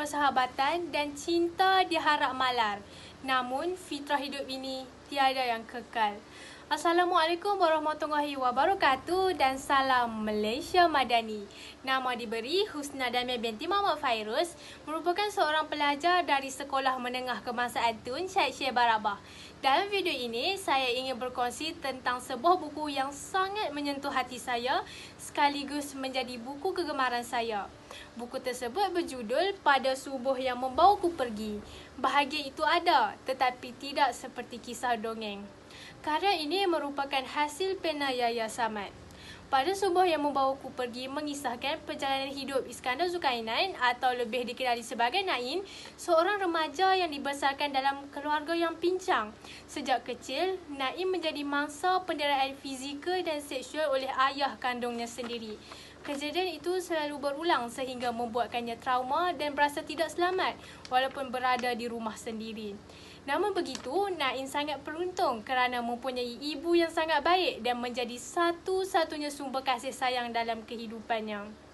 persahabatan dan cinta diharap malar. Namun, fitrah hidup ini tiada yang kekal. Assalamualaikum warahmatullahi wabarakatuh dan salam Malaysia Madani. Nama diberi Husna Damia binti Muhammad Fairuz merupakan seorang pelajar dari Sekolah Menengah Kebangsaan Tun Syed Syed Barabah. Dalam video ini, saya ingin berkongsi tentang sebuah buku yang sangat menyentuh hati saya sekaligus menjadi buku kegemaran saya. Buku tersebut berjudul Pada Subuh Yang Membawaku Pergi. Bahagia itu ada tetapi tidak seperti kisah dongeng. Karya ini merupakan hasil pena Yaya Samad. Pada subuh yang membawaku pergi mengisahkan perjalanan hidup Iskandar Zulkarnain atau lebih dikenali sebagai Nain, seorang remaja yang dibesarkan dalam keluarga yang pincang. Sejak kecil, Nain menjadi mangsa penderaan fizikal dan seksual oleh ayah kandungnya sendiri. Kejadian itu selalu berulang sehingga membuatkannya trauma dan berasa tidak selamat walaupun berada di rumah sendiri. Namun begitu, Nain sangat beruntung kerana mempunyai ibu yang sangat baik dan menjadi satu-satunya sumber kasih sayang dalam kehidupannya.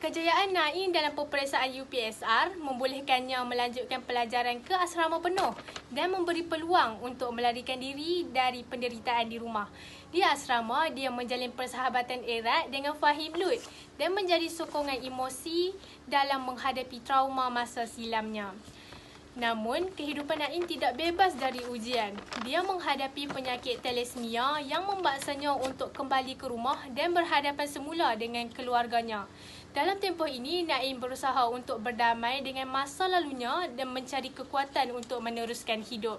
Kejayaan Nain dalam peperiksaan UPSR membolehkannya melanjutkan pelajaran ke asrama penuh dan memberi peluang untuk melarikan diri dari penderitaan di rumah. Di asrama, dia menjalin persahabatan erat dengan Fahim Lut dan menjadi sokongan emosi dalam menghadapi trauma masa silamnya. Namun, kehidupan Naim tidak bebas dari ujian. Dia menghadapi penyakit telasmia yang membaksanya untuk kembali ke rumah dan berhadapan semula dengan keluarganya. Dalam tempoh ini, Naim berusaha untuk berdamai dengan masa lalunya dan mencari kekuatan untuk meneruskan hidup.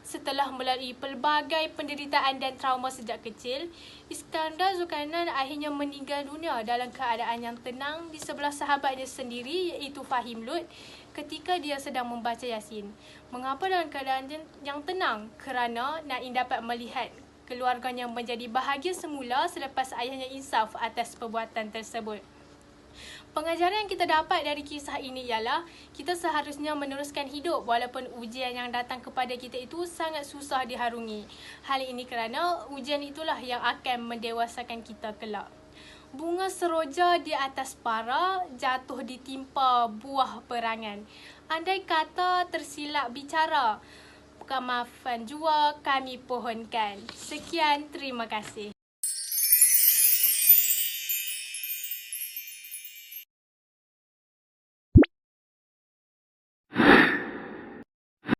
Setelah melalui pelbagai penderitaan dan trauma sejak kecil, Iskandar Zulkarnain akhirnya meninggal dunia dalam keadaan yang tenang di sebelah sahabatnya sendiri iaitu Fahim Lut ketika dia sedang membaca Yasin. Mengapa dalam keadaan yang tenang? Kerana Naim dapat melihat keluarganya menjadi bahagia semula selepas ayahnya insaf atas perbuatan tersebut. Pengajaran yang kita dapat dari kisah ini ialah kita seharusnya meneruskan hidup walaupun ujian yang datang kepada kita itu sangat susah diharungi. Hal ini kerana ujian itulah yang akan mendewasakan kita kelak. Bunga seroja di atas para jatuh ditimpa buah perangan. Andai kata tersilap bicara, kemaafan jua kami pohonkan. Sekian, terima kasih.